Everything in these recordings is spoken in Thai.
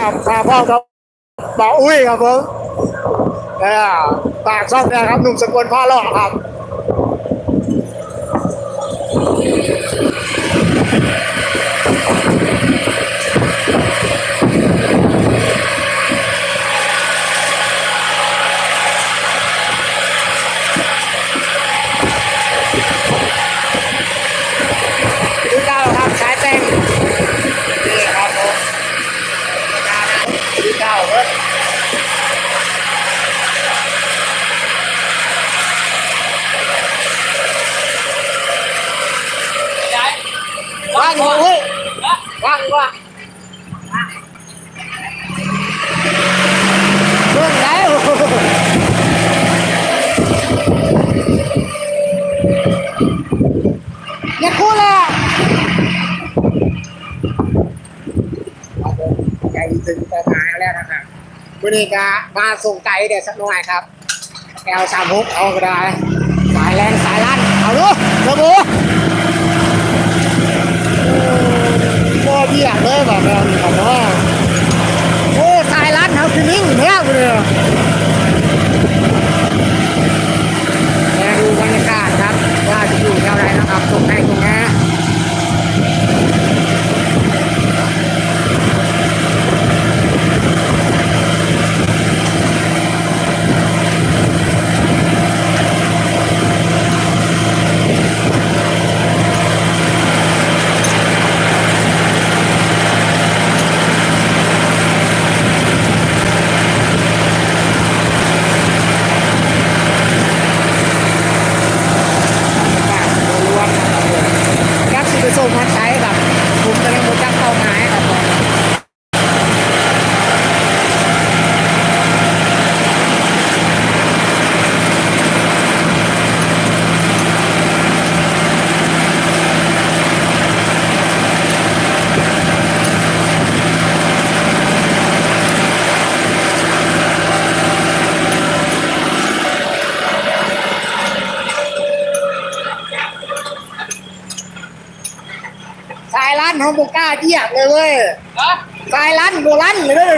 ครับพาพ่อครับบ่าวอุ้ยครับผมเออปากช่องเนี่ยครับหนุ่มสกลพ่อหล่อครับ วันนี้ก็มาส่งไก่เด็ดสักหน่อยครับแอลสามหกเอาก็ได้ สายแรงสายลั่นเอาดูเจ้าบูโอ้เบี้ยเลยแบบนี้ครับว่าโอ้สายลั่นเขาคือนิ่งแท้เลยมาดูบรรยากาศครับ ว่าจะอยู่แถวไหนนะครับตรงไหนตรงนี้ ล้วนนะครับผมยักษ์สิไปส่งมาใช้แบบผมกำลังโมจักเป้าหมายครับผม สายลั่นเขาบุกล้าเทียบเลยเว้ยสายลั่นโบลั่นเลย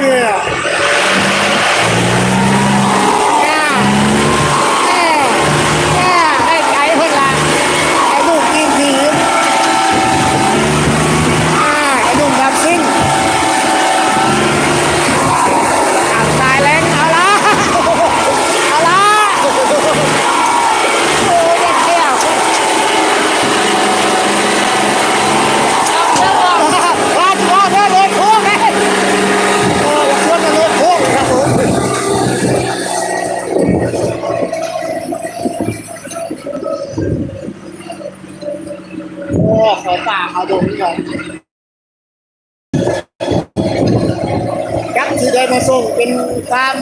ได้มาส่งเป็นฟาร์ม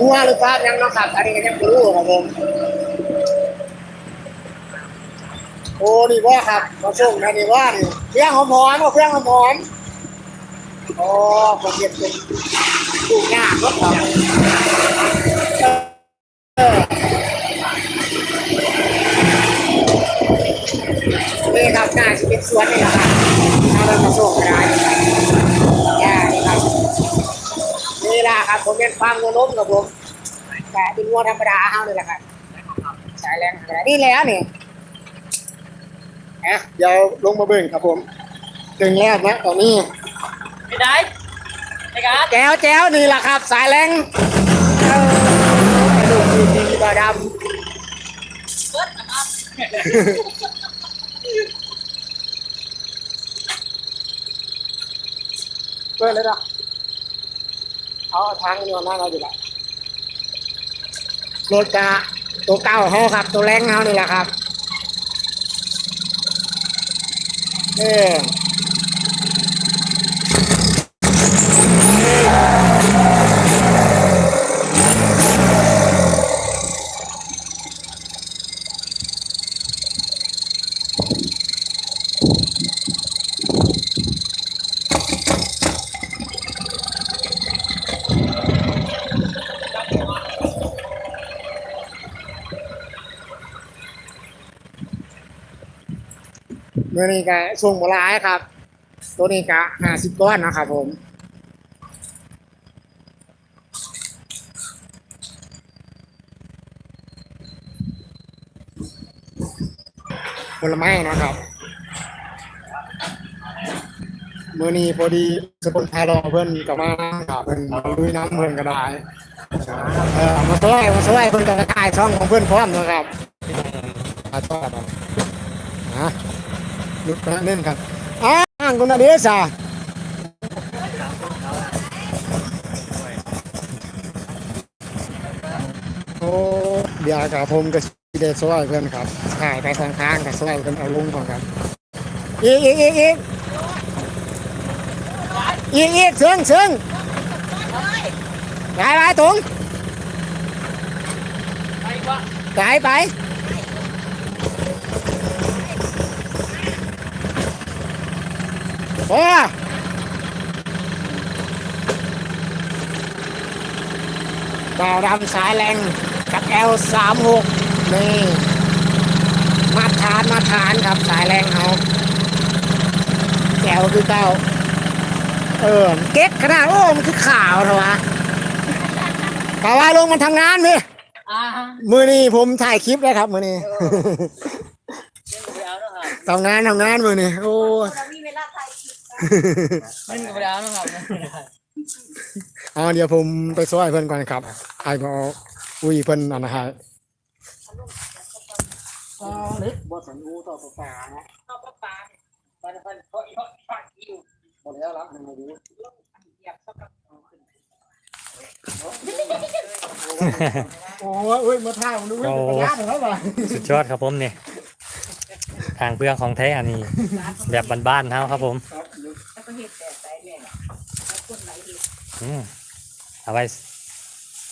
วัวหรือฟาร์มยังเนาะครับ อันนี้ก็ยังไม่รู้ครับผมโอ้นี่ว่าครับมาส่งนะนี่ว่านี่เครื่องหอมๆก็เครื่องหอมๆอ๋อผมเรียนเป็นดูงานรถเราเออนี่ครับงานจะเป็นสวนนี่ครับ ครับผมเป็นฟาร์มงัวล้มครับผมแต่เป็นงัวธรรมดาเอาเลยแหละครับสายแรงธรรมดานี่แล้วนี่อะเดี๋ยวลงมาเบิ่งครับผมถึงแล้วนะตอนนี้ไม่ได้ไอ้การ์ดแจ้วแจ้วนี่แหละครับ สายแรงเออกระดูกดีดีบาดเบิร์ดนะครับำเปิดเลยนะ เอาทางนี่มาหน้าเราอยู่ละรถกะตัวเก้าเขาครับ ตัวแรงเขานี่แหละครับเออ อนี้ก็ช่วงโบราณครับ ตัวนี้ก็ห้าสิบก้อนนะครับผมผลไม้นะครับเมื่อนี้พอดีสปอนพาลอเพื่อนกับมาครับเพื่อนลุยน้ำเพื่อนก็ได้เออมาช่วยมาช่วยเพื่อนกระได้ช่องของเพื่อนพร้อมนะครับมาช่วย ลุกนะเล่นครับอ้างคุณอเดชอะโอ้เดี๋ยวกับผมก็สิได้ช่วยเพื่อนครับถ่ายไปทางทางก็ช่วยเพื่อนเอาลงก่อนครับอีกอีกอีกอีกอีกอีกเชิงเชิงไปไปตรงไปไปไป โอ้ดาวดำสายแรงกับ L สามหกนี่มาตรฐานมาตรฐานครับสายแรงเอาแก้วคือเก้าเออเก๊กขนาดโอ้มันคือข่าวเหรอวะแต่ว่าลงมันทำงานพี่อ่ามือนี้ผมถ่ายคลิปได้ครับ มือนี้เล่นไปแล้วนะครับทำงานทำงานมือนี้โอ้ เล่นไปแล้วนะครับเอาเดี๋ยวผมไปซอยเพื่อนก่อนครับไอ้บออุ้ยเพื่อนอันนะฮะเล็กบอสันอูต่อป่านะเอาปลาปลาปลาปลาเพราะเพราะปลาอิ่วหมดแล้วรับมาดูอยากสักกับโอ้ยอุ้ยมาท่าผมดูวิ่งไปยากเลยครับสุดยอดครับผมเนี่ยทางเพื่องของแท้อันนี้ แบบบ้านๆเฮาครับผมแล้ว ก็เห็ดแต่ใส่แม่แล้วคนไหนเห็ดอืมเอาไว้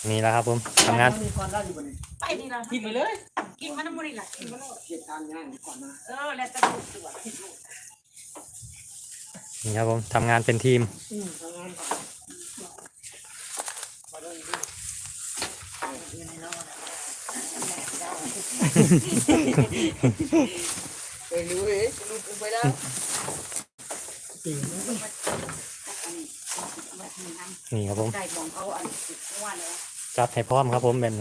นี่แหล้วครับผมทำงาน มีความได้อยู่บนนี้ไปนี่ละกินไปเลย กินมันน้ำมันนี่แหละกินมันเก็บทานงานก่อนนะเออแล้วจะดูตัวนี่ครับผมทำงานเป็นทีม อืมทำงานก่อนมาดูดิไปดูเอ๊ะดูไปแล้ว จริงนี่ครับผมได้มองเขาอันว่าเนี่ยจัดให้พร้อมครับผมเป็น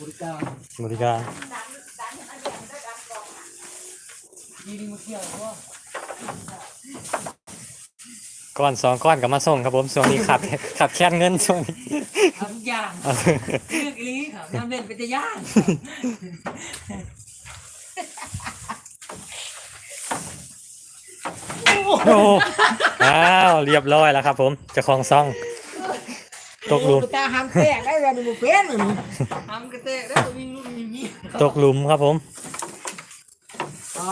บริการบริการดีดีมาเที่ยวเพราะก้อนสองก้อนกับมาส่งครับผมช่วงนี้ขัดขัดแค่นเงินช่วงนี้ทำทุกอย่างเอาเลือกอีครับน้ำเล่นเป็นจะย่าง โอ้อ้าวเรียบร้อยแล้วครับผมเจะคลองซ่องตกหลุม ตาหามแตกได้เลยดูเป็นเลยทำกระเตะแล้ววิ่งลูกวิ่งมีตกหลุมครับผมอ่า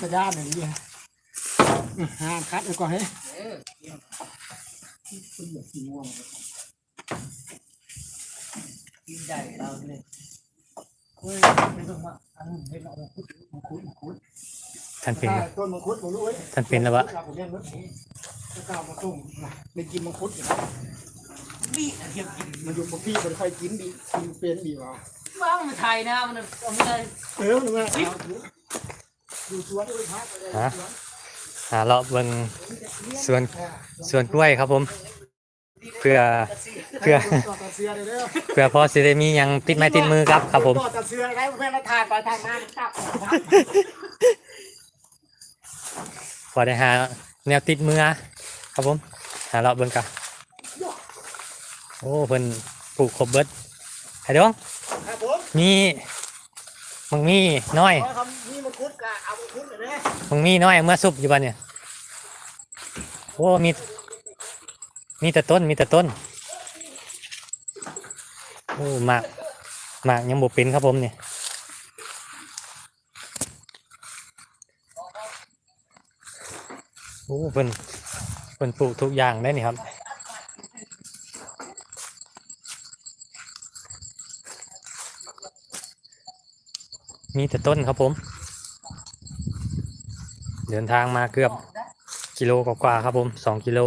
จะยากหน่อยดิห้ามคัดไปก่อนเฮ้ยเออคุณอย่าขี้ง่วงกินใหญ่เราเลยเฮ้ยไม่ต้องมาอันนี้ให้เราคุดมังคุดมังคุด ท่านเป็นต้นมังคุดผมรู้เว้ยท่านเป็นแล้ววะผมเรียนรถนี้แล้วก็เอามาต้มไม่กินมังคุดอยู่บีเทียมกินมันอยู่กับพี่มันค่อยกินดีกินเป็นดีวะว่างมาไทยนะมันเอาไม่ได้เออมันว่าอยู่สวนเลยครับฮะหาเลาะเบิ่งสวนสวนกล้วยครับผม เพื่อเพื่อต่อตาเสือเลยเด้อเพื่อพอสิได้มีหยังติดไม้ติดมือครับครับผมต่อตาเสือได้เพื่อนเราทานไปทานมาตัก พอได้หาแนวติดมือครับผมหาเลาะเบิ่งกันโอ้เพิ่นปลูกครบเบิดไอ้ดองครับผมมีมึงมีน้อยขอคำนี่มังคุดกะเอามังคุดเลยมึงมีน้อยเมื่อซุปอยู่บ้านเนี่ยโอ้มีมีแต่ต้นมีแต่ต้นโอ้หมากหมากยังบ่เป็นครับผมเนี่ย อ้เป็นเป็นปลูกทุกอย่างได้นี่ครับมีแต่ต้นครับผม เดินทางมาเกือบกิโลกว่าครับผมสองกิโล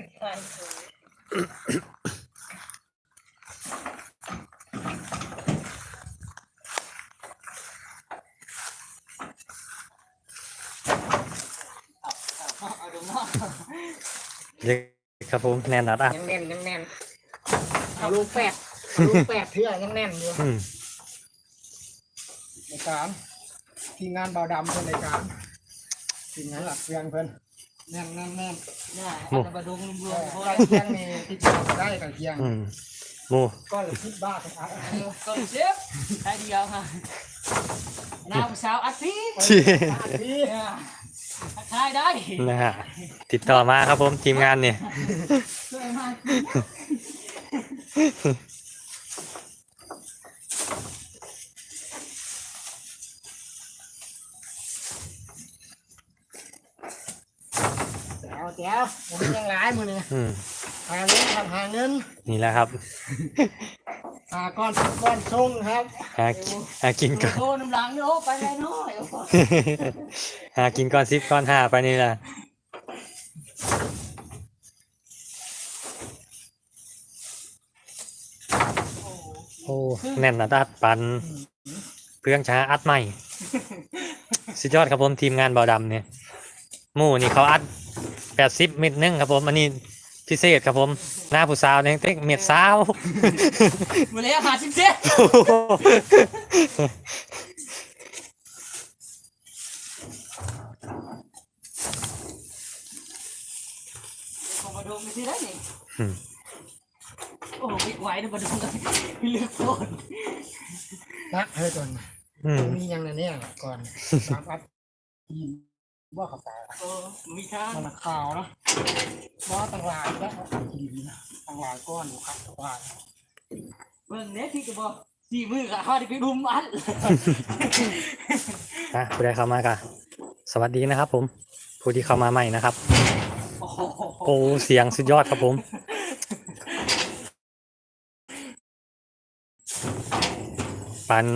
ยเอาดูเนาะเด็กครับผมแน่นหนัดอะยังแน่นยังแน่นเอาลูกแปดเาลูกแปดเทื่อยังแน่นอยู่ในการทีมงานเบาดำเพื่อนในการทีมงานหลักเพีองเพื่อนแน่นแน่นแน่น น่าอันบดงรวมๆเพราะไก่เคียงนี่ติดต่อได้ไก่เคียงอืมหมูก็เลยคิดบ้าสักอันก็เชฟไอเดียวค่ะน้าสาวอาทิตย์ชี้พี่ทายได้นะฮะติดต่อมาครับผมทีมงานเนี่ย ช่วยมาก แจ๋วแจ๋วผมยังหลายมือนี่อืมหาเงินครับหาเงินนี่แหละครับหาก้อนก้อนส่งครับหาหากินก่อน โทษน้ำหลังเนาะไปได้น้อยหากินก่อนซิปก่อนห้าไปนี่แหละโอ้แน่นนะตัดปันเพื่องช้าอัดใหม่ สุดยอดครับผมทีมงานเบาดำเนี่ยหมู่นี่เขาอัดแปดสิบเม็ดหนึงครับผม อันนี้พิเศษครับผม หน้าผู้สาวเนี่ยเต็กเม็ดสาวมาแล้วหาสิบเจ็ดของมาดงไม่ใช่ได้นี่อืมโอ้ไม่ไหวนะมาดงเลยเลือกโคตรนักเฮ้ยจนอืมมียังไงเนี่ยก่อนสามอัพทีม ว่าเขาตายเออมีทางมันข่าวเนาะว่าต่างหลายแล้วทีมนะต่างหลายก้อนอยู่ครับต่างหลายเบิ่งเนี้ยที่จะบอกสี่มือกับข้าที่ไปรุมอันนะผู้ใดเข้ามากะสวัสดีนะครับ ผม ผู้ที่เข้ามาใหม่นะครับ โอ้โหโอ้เสียงสุดยอดครับผมปัน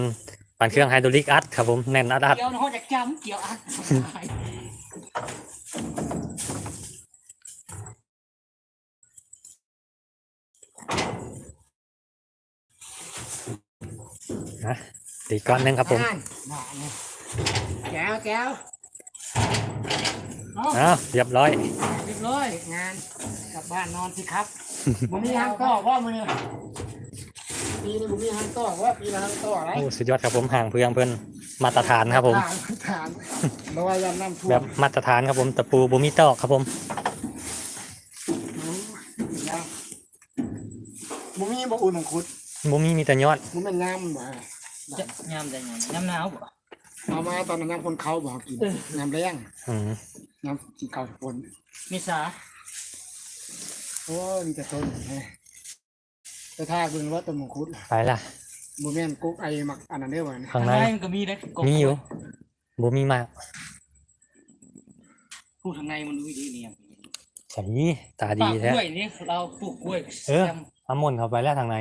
ปันเครื่องไฮดรอลิกอัดครับผมแน่นอัดอัดเกี่ยวนะเขาจะจำเกี่ยวอัน นะตีก้อนหนึงครับผมอ่านมาเนี่ยแก้วแก้วอ้าวเรียบร้อย เรียบร้อยงานกลับบ้านนอนสิครับมึงมีทางต่อว่ามึงเนี่ยปีนี้มึงมีทางต่อว่าปีละทางต่ออะไรโอ้สุดยอดครับผมห่างเพื่อนเพื่อน มาตรฐานครับผมฐานฐานเพราะว่ายันน้ำท่วแบมบมาตรฐานครับผมตะปูบูมิตอกครับผมมึงมีบ่อุ่นมังคุดบูมีมีแต่ยอดมึงเป็นน้ำบ่ จะยำได้ไงยำหนาวบ่เอามาตอนนั้นน้ำคนเขาบอกกินน้ำแรงอืมน้ำกินข้าวคนมีสาโอ้ยมีแต่ต้นเฮ้ยแต่ถ้าเบิ่งว่าต้นมังคุดไปละ บ่แม่นกุ๊กไอ้มักอันนั้นเด้อวะนี่ข้างใน มันก็มีนะมีอยู่บูมีมากพูดทางในมันดูดีเนี่ยใส่ตาดีปากแท้ กล้วยนี่เราปลูกกล้วยเออเอามนต์เข้าไปแล้วทางใน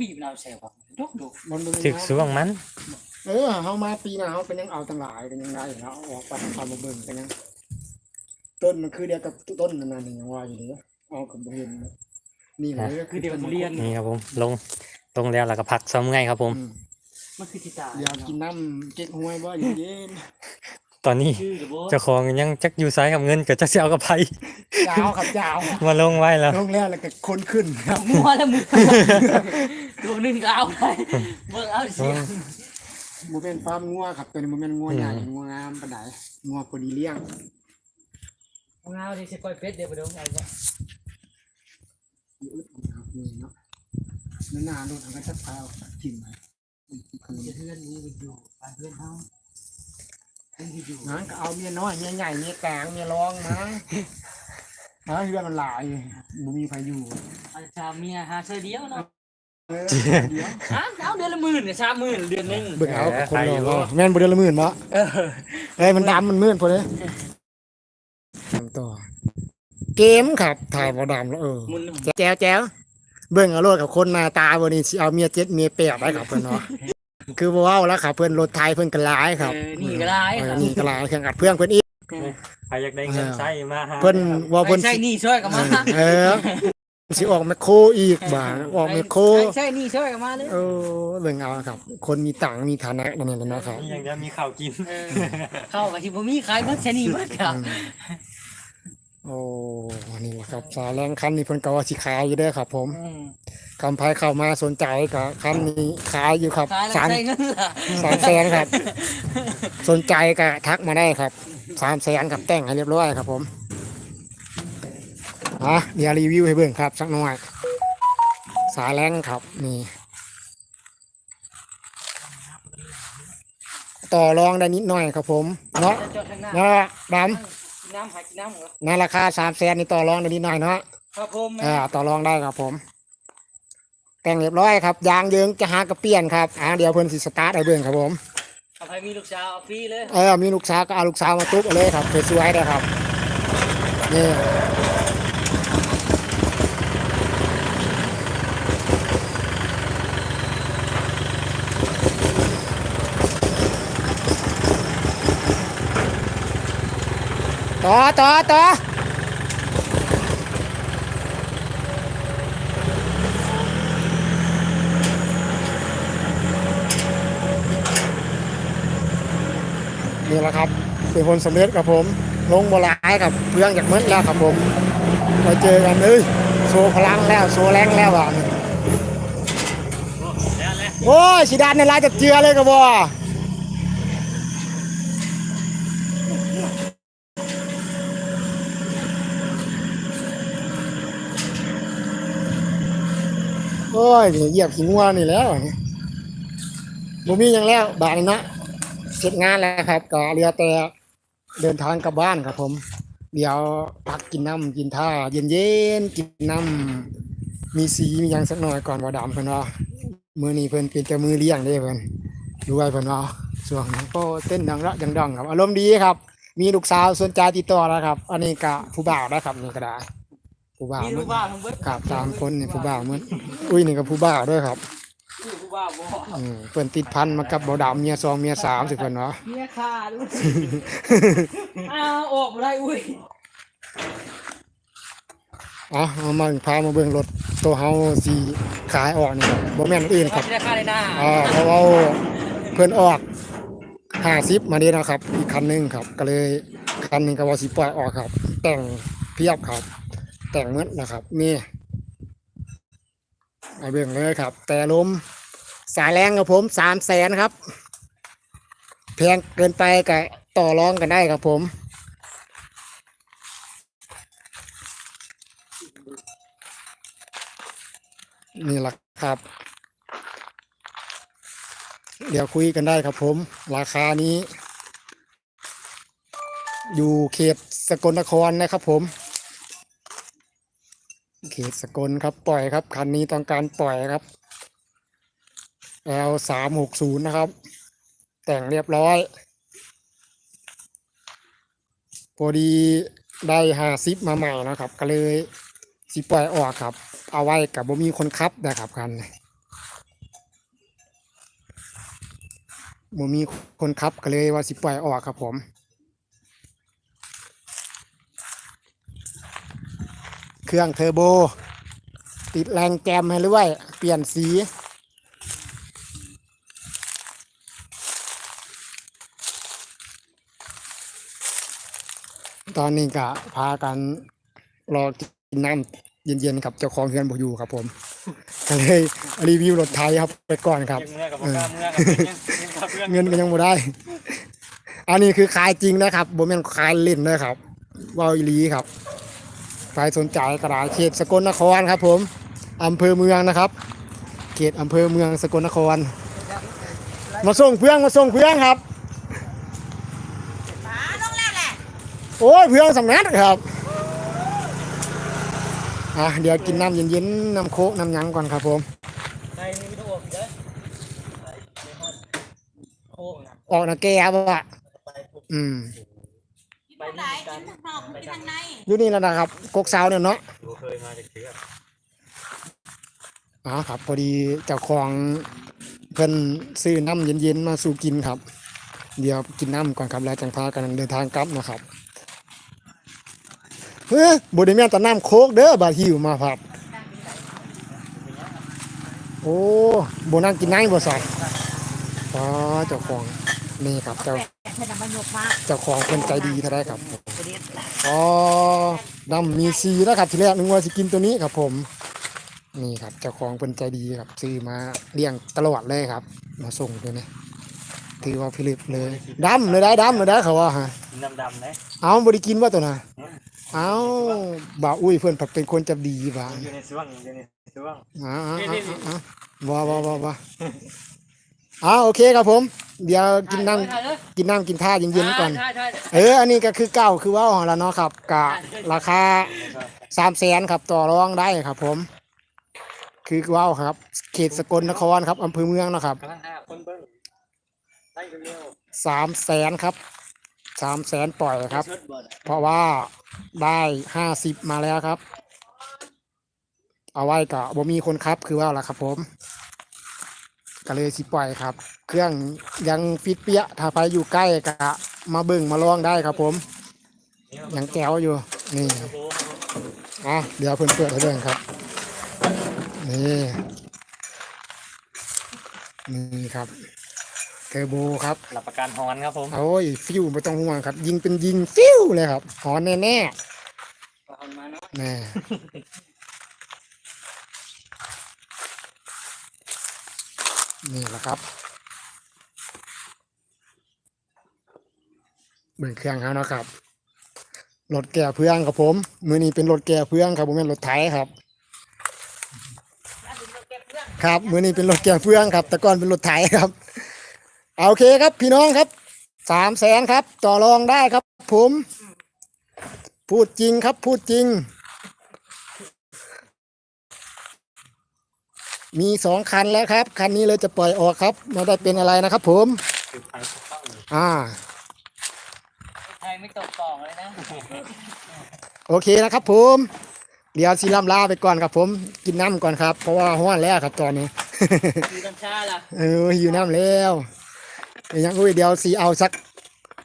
บีบเราแซวครับดกดกมันบ่แม่นถึกสวงมัน เออเฮามาปีหน้าเฮาเป็นยังเอาตั้งหลายเป็นยังไงแล้วเอาออกไปทำมาเบิ่งกันยังต้นมันคือเดียวกับต้นนั่นน่ะนี่ยังว่าอยู่เลยเอากับบ่เห็น นี่เลยคือเดียวกับทุเรียนนี่ครับผมลงตรงแล้วแล้วก็พักซ้ำไงครับ ผมอืมมันคือทิตาอยากกินน้ำเก๊กฮวยบ่เย็นตอนนี้ชื่อหรือบ่เจ้าของยังจักอยู่ซ้ายกับเงินกับจักเสียเอากับไผๆจ้าวครับจ้าวมาลงไว้แล้วลงแล้วแล้วก็คนขึ้นครับมัวแล้วมือตัวหนึงก็เอาไปเบิ่งเอาเสียงบ่เป็นฟาร์มงัวครับตัวนี้บ่แม่นงัวใหญ่งัวงามปานใดงัวพอดีเลี้ยงเงาที่สิปล่อยเป็ดเดี๋ยวไปดูไงบ่ อยู่อึดครับนี่เนาะนานๆโดนทางกันสักพายออกจากถิ่นไปคือเพื่อนนี่ไปอยู่บ้านเพื่อนเฮาเพื่อนที่อยู่นั้นก็เอาเมียน้อยเมียใหญ่เมียกลางเมียรองนะนะเฮือนมันหลายบ่มีใครอยู่อาจารย์เมียหาเสื้อเดียวเนาะเออเดี๋ยวฮะเอาเดือนละหมื่นเนี่ยสามหมื่นเดือนหนึงเบิ่งเอากับคนรอแม่นบ่เดือนละหมื่นบ่เออเอ้ยมันดำมันมืดพอดีทำต่อ เกมครับ ถ่ายบ่ดำแล้วเออมุนแจ๋วแจ๋วเบิ่งเอาโลดกับคนหน้าตาบ่นี่สิเอาเมียเจ็ดเมียแปดได้ครับเพิ่นเนาะคือบ่เว้าแล้วครับเพิ่นรถไทยเพิ่นก็หลายครับเออนี่ก็ได้เอคอรับนี่ก็หลายเครื่องอัดเพื่อนเพิ่นอีก ใครอยากได้เงินใช้มาหาเพิ่นว่าเพิ่เพิ่นนใช่สินี่ช่วยกันมาเออสิออกแมคโครอีกบ่าออกแมคโครใช่นี่ช่วยกันมาเลยเออเบิ่งเอาครับ คนมีตังค์มีฐานะนั่นแหละนะครับยังจะมีข้าวกิน เออเข้ากับที่บ่มีขายเบิดแค่นี้เบิดครับ โอ้นี่แหละครับสาแรงคันนี้เพิ่นก็ว่าสิขายอยู่เด้อครับ ผมอืมคำภายเข้ามาสนใจก็คันนี้ขายอยู่ครับขายแล้วสามใช้เงินล่ะสามแสนครับ สนใจก็ทักมาได้ครับสามแสนกับแต่งให้เรียบร้อยครับผมอะเดี๋ยวรีวิวให้เบิ่งครับสักหน่อยสายแรงครับนี่ต่อรองได้นิดหน่อยครับผมเนาะจอดข้างหน้าเนาะดกิ นน้ำหากินน้ำเหรอำในราคาสามแสนนี่ต่อรองได้นิดหน่อยเนาะครับผมอ่าต่อรองได้ครับผม แต่งเรียบร้อยครับ ยางเยิงจะหากระเปลี่ยนครับอ่าเดี๋ยวเพิ่นสิสตาร์ทให้เบิ่งครับผมเอาใครมีลูกสาวเอาฟรีเลย เออมีลูกสาวก็เอาลูกสาวมาตุ๊บเอาเลยครับสวยๆได้ครับนี่ ต่อต่อต่อนี่แหละครับเป็นคนสำเร็จครับผม ลงบลายครับเพื่องจากเมื่อแล้วครับผมมาเจอกันเลยโชว์พลังแล้วโชว์แรงแล้วอะโอ้ยสีดานในลายจะเจือเลยครับบ่ โอ้ยนี่เหยียบขี้งัวนี่แล้วบ่มีหยังแล้วบาดนี้เนาะเสร็จงานแล้วครับก็เหลือแต่เดินทางกลับบ้านครับผม เดี๋ยวพักกินน้ำกินท่า เย็นๆกินน้ำมีสีมียังสักหน่อยก่อนบ่ดำเพิ่อนว่ามือนี้เพิ่อนเป็นจ้ามือเลี้ยงเด้เพิ่อนด้วยเพิ่อนว่าช่วนี้ก็เต้นดังระดังดังครับ อารมณ์ดีครับ มีลูกสาวสนใจติดต่อแล้วครับ อันนี้ก็ผู้บ่าวนะครับนี่ก็ได้ ผู้บ่าวมีลูกบ้าทั้งเบิดครับสามคนนี่ผู้บ่าวเหมือนอุ้ยนี่ก็ผู้บ่าวด้วยครับมีลูกบ้าบ่อืมเพิ่นติดพันมากับบ่ดำเมียสองเมียสามสิเพิ่นว่าเมียขาดลูกอ้าวออกบ่ได้อุ้ยอ๋อเอามาพามาเบิ่งรถตัวเฮาสีขายออกนี่ครับบ่แม่นอันอื่นครับไม่ได้ค่าในหน้าอ่าเพราะว่าเพิ่นออก50มาเด้นะครับ อีกคันหนึงครับ ก็เลยคันหนึงก็ว่าสิปล่อยออกครับ แต่งเพียบครับ แต่งหมดนะครับ นี่เอเบิ่งเลยครับ แต่ลมสายแรงกับผม300,000ครับแพงเกินไปก็ต่อรองกันได้ครับผม นี่แหละครับ เดี๋ยวคุยกันได้ครับผม ราคานี้ อยู่เขตสกลนครนะครับผม เขตสกลครับปล่อยครับ คันนี้ต้องการปล่อยครับ L สามหกศูนย์นะครับ แต่งเรียบร้อย พอดีได้หาซิปมาใหม่นะครับ ก็เลยสิปล่อยออกครับ เอาไว้กับบ่มีคนขับนะครับคันบ่มีคนขับก็เลยว่าสิปล่อยออกครับผม เครื่องเทอร์โบ ติดแรงแกมให้ด้วย เปลี่ยนสี ตอนนี้ก็พากันรอกินน้ำเย็นๆกับเจ้าของเฮือนบ่อยู่ครับผม ก็เลยรีวิวรถไทยครับไปก่อนครับยังเมื่อกับบ่กล้าเมื่อกับยังยังกับเพื่อนเงินก็ยังบ่ได้ อันนี้คือขายจริงนะครับบ่แม่นขายเล่นนะครับเว่าอีหลีครับ ใครสนใจกระดาษเขตสกลนครครับ ผมอำเภอเมืองนะครับ เขตอำเภอเมืองสกลนคร มาส่งเพื่องมาส่งเพื่องครับโอ้ยเพื่องสำนักครับอะเดี๋ยวกินน้ำเย็นๆน้ำโคกน้ำหยังก่อนครับผมในนี่ไม่ต้องออกอีกเด้อโอ้ออกนะแกบ่ะอืม ไปไหนนี่กักินนข้างนอกกินข้างในอยู่นี่แล้วนะครับกกสาวเนี่ยเนาะดูเคยมาจากเทือกอ๋อครับ พอดีเจ้าของเพิ่นซื้อน้ำเย็นๆมาสู่กินครับ เดี๋ยวกินน้ำก่อนครับแล้วจังพากันเดินทางกลับนะครับเฮ้ยบไดแม่แต่น้ำโคกเด้อบาดหิวมาครับ โอ้โบนั่งกินน้ำบ่ใส่อ๋อเจ้าของนี่ครับเจ้า แค่น้ำมันยกมากเจ้าของเป็นใจดีเท่าไรครับอ๋อดำมีซีนะครับทีแรกนึกว่าจะกินตัวนี้ครับผม นี่ครับเจ้าของเป็นใจดีครับ ซื้อมาเลี้ยงตลอดเลยครับ มาส่งตัวนี้ถือว่าพิลึกเลยดำเลยได้ดำเลยได้เขาว่าฮะกินดำๆเลยเอาบริกินว่าตัวน่ะเอาบ่าวอุ้ยเพื่อนผัดเป็นคนจับดีบ่าอยู่ในช่วงอยู่ในช่วงอ่าอ่าอ่าอ่าว้าว ว้าวว้าวว้าวอ่าโอเคครับผม เดี๋ยวกินน้ำกินน้ำกินท่าเย็นๆก่อนใช่ใช่เออ อันนี้ก็คือเก้าคือว่าของเราเนาะครับกะราคาสามแสนครับต่อรองได้ครับ ผม คือว่าวครับ เขตสกลนครครับอำเภอเมืองเนาะครับกำลังหาคนเบิ้งได้เร็วสามแสนครับสามแสนปล่อยครับชุดบดเพราะว่าได้ห้าสิบมาแล้วครับ เอาไว้กะบ่มีคนครับคือว่าล่ะครับผม ก็เลยสิปล่อยครับ เครื่องยังฟิตเปี้ยถ้าไปอยู่ใกล้กะมาเบิ่งมาลองได้ครับ ผม ยังแก้วอยู่ นี่อะเดี๋ยวเพิ่นเปิดให้เบิ่งครับ นี่นี่ครับเทอร์โบครับหลับประกันฮอนครับผมโอ้ยฟิวไม่ต้องห่วงครับ ยิงเป็นยิงฟิวเลยครับหอนแน่แน่เอามาเนาะๆแน่ นี่แหละครับเบิ่งเครื่องเขานะครับรถแก่เพื่องครับผม มือนี้เป็นรถแก่เพื่องครับผมเป็นรถไถครับ ครับมือนี้เป็นรถแก่เพื่องครับ แต่ก่อนเป็นรถไถครับเอาโอเคครับ พี่น้องครับสามแสนครับ ต่อรองได้ครับ ผม พูดจริงครับ พูดจริง มีสองคันแล้วครับ คันนี้เลยจะปล่อยออกครับ ไม่ได้เป็นอะไรนะครับ ผมคือพังถูกต้องอ่าไทยไม่ตกกล่องเลยนะ โอเคนะครับ ผม เดี๋ยวสิลำลาไปก่อนครับ ผม กินน้ำก่อนครับ เพราะว่าห้อนแล้วครับตอนนี้ดูกัญชาล่ะเออหิวน้ำแล้วเดี๋ยวยังอุ้ยเดี๋ยวสีเอาสัก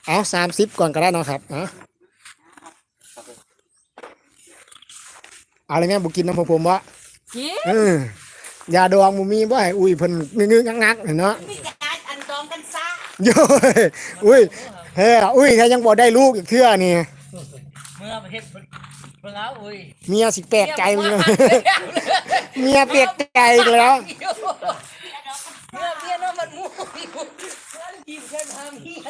เอาสามสิบก่อนก็ได้เนาะครับนะเอาอะไรแม่บุกินน้ำผมผมวะกี้เออ ยาดองมูมีบ่ให้อุ้ยเพิ่นงึกๆงักๆเนาะไม่อยากอันดองกันซะโย้ยอุ้ยเฮ้ยอุ้ยถ้ายังบ่ได้ลูกอีกเทื่อนี่เมื่อประเทศเมื่อแล้วอุ้ยเมียสิแปลกใจมึงเมียแปลกใจอีกแล้วเมื่อเมียน้องมันมูอยู่เมื่อทีมแค่ทำเฮีย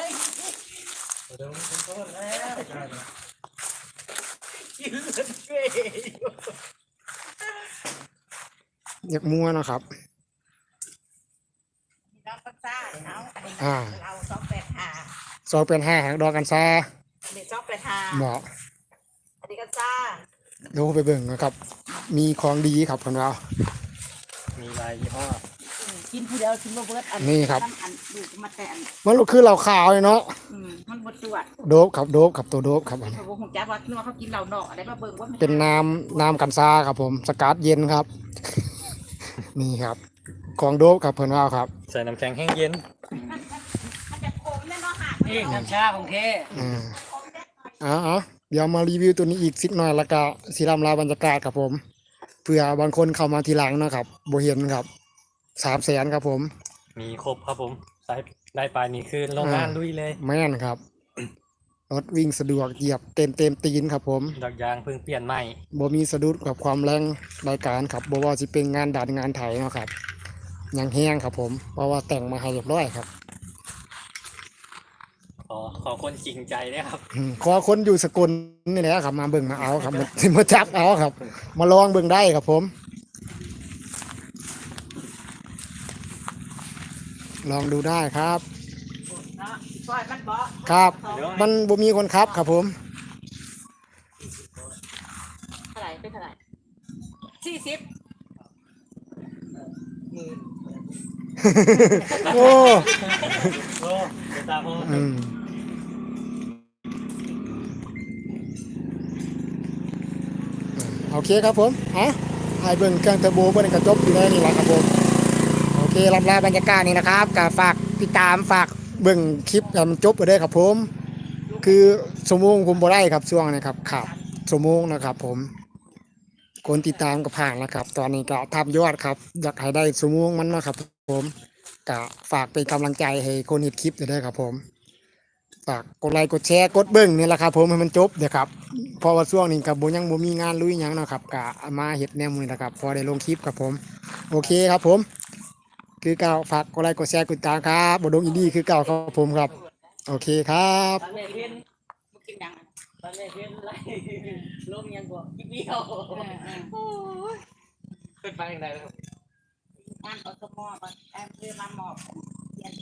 กินเลือดเกยอยู่ อยากมัวเนาะครับ ดอกกัญชาเนาะอันนี้อ่า เราสองแปดห้าซอยเป็นห้าหางดอกกันซาอันนี้สองแปดห้าเหมาะอันนี้กัญชาดูไปเบิ่งนะครับ มีของดีครับคนเรา มีลายยี่ห้อกินผู้เดียวกินบ่เบิดอันนี่ครับ อันอันดูกมาแต่อันมันก็คือเหล่าขาวเลยเนาะอืมมันบ่ตรวจโดบครับโดบครับตัวโดบครับอันนี้เขาบ่ฮู้จักว่าคิดว่าเขากินเหล้านอกอะไรมาเบิ่งว่ามัเป็นน้ำน้ำกันซาครับผม สกัดเย็นครับ นี่ครับของโดบครับเพิ่นว่าครับ ใส่น้ำแข็งแห้งเย็นมันจะขมแน่เนาะค่ะนี่กัญชาของเคอ่าเอาเอาเดี๋ยวมารีวิวตัวนี้อีกสักหน่อยแล้วก็สีรำลาบรรยากาศครับผมเผื่อบางคนเข้ามาทีหลังนะครับโบเห็นครับสามแสนครับผม มีครบครับผมได้ได้ปลายนี่คือโรงงานลุยเลยแม่นครับ รถวิ่งสะดวกเหยียบเต็มเต็มตีนครับผมดอกยางเพิ่งเปลี่ยนใหม่บ่มีสะดุดกับความแรงรายการครับบ่ว่าสิเป็นงานดัดงานไถเนาะครับยังแห้งครับผม เพราะว่าแต่งมาให้เรียบร้อยครับขอขอคนจริงใจด้วยครับอืมขอคนอยู่สกลนี่แหละครับมาเบิ่งมาเอาครับมามาจับเอาครับ มาลองเบิ่งได้ครับผม ลองดูได้ครับเนาะ ซอยมันบ่ครับ มันบ่มีคนครับครับผมเท่าไหร่เป็นเท่าไหร่สี่สิบโอ้โอ้เดี๋ยวตามผมอืมโอเคครับผมฮะให้เบิ่งเครื่องเทอร์โบเบิ่งกระจบอยู่ในนี่แหละครับผม โอเคลำลาบรรยากาศนี่นะครับก็ฝากติดตามฝาก เบิ่งคลิปมันจบไปด้ครับผม คือสมงผมบ่ได้ครับช่วงนี้ครับครับสมงนะครับ ผม คนติดตามก็ผ่านแล้วครับ ตอนนี้ก็ทำยอดครับ อยากให้ได้สมงมันนาะครับ ผมก็ฝากเป็นกำลังใจให้คนเห็ดคลิปได้ครับ ผมฝากกดไลค์กดแชร์กดเบิ้งนี่แหละครับผมให้มันจบเดี๋ยวครับพราะว่าช่วงนี้กับโบยังบ่มีงานลุยยังนะครับก็มาเห็ดแนวมือนะครับ พอได้ลงคลิปครับผม โอเคครับผม คือเก่าฝากกดไลค์กดแชร์กดติดตามครับบดงอินดี้คือเก่าครับผมครับ โอเคครับตอนแรกเห็นมึงกินดังตอนแรกเห็นไรลมยังบ่คิดเดียวโอ้ยขึ้นไปยังไงแล้วงานอสมอก่อนแอมเพื่อมาหมอบเรียน